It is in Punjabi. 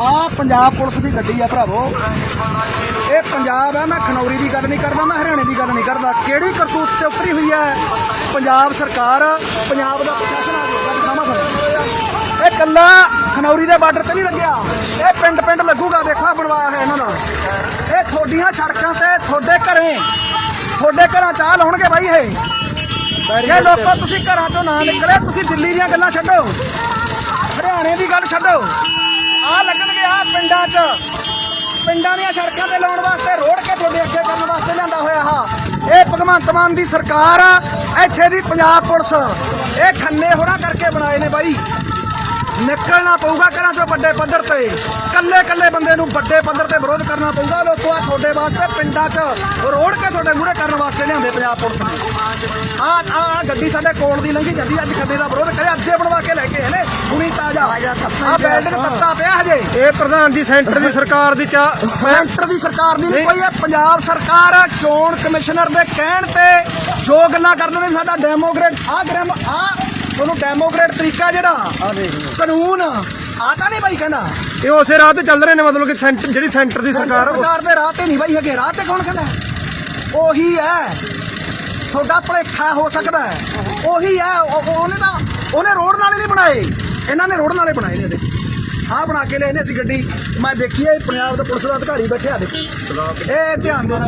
ਆ ਪੰਜਾਬ ਪੁਲਿਸ ਦੀ ਗੱਡੀ ਆ ਭਰਾਵੋ। ਇਹ ਪੰਜਾਬ ਹੈ ਮੈਂ ਖਨੌਰੀ ਦੀ ਗੱਲ ਨਹੀਂ ਕਰਦਾ ਮੈਂ ਹਰਿਆਣੇ ਦੀ ਗੱਲ ਨਹੀਂ ਕਰਦਾ। ਕਿਹੜੀ ਕਰਤੂਤ ਤੇ ਉਤਰੀ ਹੋਈ ਹੈ ਪੰਜਾਬ ਸਰਕਾਰ ਪੰਜਾਬ ਦਾ ਪ੍ਰਸ਼ਾਸਨ ਆ ਗਿਆ। ਦਿਖਾਵਾਂ ਫਿਰ। ਇਹ ਕੱਲਾ ਖਨੌਰੀ ਦੇ ਬਾਰਡਰ ਤੇ ਨਹੀਂ ਲੱਗਿਆ। ਇਹ ਪਿੰਡ ਪਿੰਡ ਲੱਗੂਗਾ ਦੇਖੋ ਆਹ ਬਣਵਾਇਆ ਹੈ ਇਹਨਾਂ ਦਾ। ਇਹ ਤੁਹਾਡੀਆਂ ਸੜਕਾਂ ਤੇ ਤੁਹਾਡੇ ਘਰੇ ਤੁਹਾਡੇ ਘਰਾਂ ਚ ਆ ਲਾਉਣਗੇ ਬਾਈ ਇਹ। ਜੇ ਲੋਕੋ ਤੁਸੀਂ ਘਰਾਂ ਚੋਂ ਨਾ ਨਿਕਲੇ ਤੁਸੀਂ ਦਿੱਲੀ ਦੀਆਂ ਗੱਲਾਂ ਛੱਡੋ। ਹਰਿਆਣੇ ਦੀ ਗੱਲ ਛੱਡੋ। ਪਿੰਡਾਂ ਦੀਆਂ ਸੜਕਾਂ ਤੇ ਲਾਉਣ ਵਾਸਤੇ, ਰੋੜ ਕੇ ਤੁਹਾਡੇ ਅੱਗੇ ਕਰਨ ਵਾਸਤੇ ਲਿਆਂਦਾ ਹੋਇਆ ਆ ਇਹ ਭਗਵੰਤ ਮਾਨ ਦੀ ਸਰਕਾਰ ਆ, ਇੱਥੇ ਦੀ ਪੰਜਾਬ ਪੁਲਿਸ। ਇਹ ਖੰਨੇ ਹੋਰਾਂ ਕਰਕੇ ਬਣਾਏ ਨੇ ਬਾਈ। ਨਿਕਲਣਾ ਪਊਗਾ ਘਰਾਂ ਚੋਂ ਵੱਡੇ ਪੱਧਰ ਤੇ। ਕੱਲੇ ਕੱਲੇ ਬੰਦੇ ਨੂੰ ਵੱਡੇ ਪੱਧਰ ਤੇ ਵਿਰੋਧ ਕਰਨਾ ਪਊਗਾ। ਲੋਕੋ ਆ ਤੁਹਾਡੇ ਵਾਸਤੇ ਪਿੰਡਾਂ 'ਚ ਰੋੜ ਕੇ ਤੁਹਾਡੇ ਮੂਹਰੇ ਕਰਨ ਵਾਸਤੇ ਲਿਆਂਦੇ ਪੰਜਾਬ ਪੁਲਿਸ ਨੇ। ਆ ਆ ਗੱਡੀ ਸਾਡੇ ਕੋਲ ਦੀ ਲੰਘੀ ਜਾਂਦੀ ਅੱਜ ਖੱਡੇ ਦਾ ਵਿਰੋਧ ਕਰਿਆ, ਅੱਜੇ ਬਣਵਾ ਕੇ ਹੁਣੀ ਤਾਜ਼ਾ ਆ ਬਿਲਡਿੰਗ ਤੱਤਾ ਪਿਆ ਹਜੇ। ਇਹ ਪ੍ਰਧਾਨ ਜੀ ਸੈਂਟਰ ਦੀ ਸਰਕਾਰ ਦੀ ਚਾ ਸੈਂਟਰ ਦੀ ਸਰਕਾਰ ਦੀ ਨਹੀਂ। ਕੋਈ ਇਹ ਪੰਜਾਬ ਸਰਕਾਰ ਚੋਣ ਕਮਿਸ਼ਨਰ ਦੇ ਕਹਿਣ ਤੇ ਜੋ ਗੱਲਾਂ ਕਰਨ ਨੇ ਸਾਡਾ ਡੈਮੋਕ੍ਰੇਟ ਆ ਗ੍ਰੈਮ ਆ ਤੁਹਾਨੂੰ ਡੈਮੋਕ੍ਰੇਟ ਤਰੀਕਾ ਜਿਹੜਾ ਕਾਨੂੰਨ ਆ। ਤਾਂ ਨਹੀਂ ਬਾਈ ਕਹਿੰਦਾ। ਇਹ ਉਸੇ ਰਾਹ ਤੇ ਚੱਲ ਰਹੇ ਨੇ ਮਤਲਬ ਕਿ ਸੈਂਟਰ ਜਿਹੜੀ ਸੈਂਟਰ ਦੀ ਸਰਕਾਰ ਸਰਕਾਰ ਦੇ ਰਾਹ ਤੇ ਨਹੀਂ ਬਾਈ ਹੈਗੇ। ਰਾਹ ਤੇ ਕੌਣ ਕਹਿੰਦਾ ਉਹੀ ਹੈ। ਤੁਹਾਡਾ ਭਲੇਖਾ ਹੋ ਸਕਦਾ ਹੈ। ਉਹੀ ਹੈ। ਉਹ- ਉਹਨੇ ਤਾਂ ਉਹਨੇ ਰੋਡ ਨਾਲੇ ਨਹੀਂ ਬਣਾਏ। ਇਹਨਾਂ ਨੇ ਰੋਡ ਨਾਲੇ ਬਣਾਏ ਨੇ ਇਹਦੇ। ਆਹ ਬਣਾ ਕੇ ਲਿਆਏ ਨੇ ਗੱਡੀ। ਮੈਂ ਦੇਖੀ ਹੈ ਪੰਜਾਬ ਦੇ ਪੁਲਿਸ ਦਾ ਅਧਿਕਾਰੀ ਬੈਠਿਆ ਦੇਖੀ। ਇਹ ਧਿਆਨ ਦੇਣਾ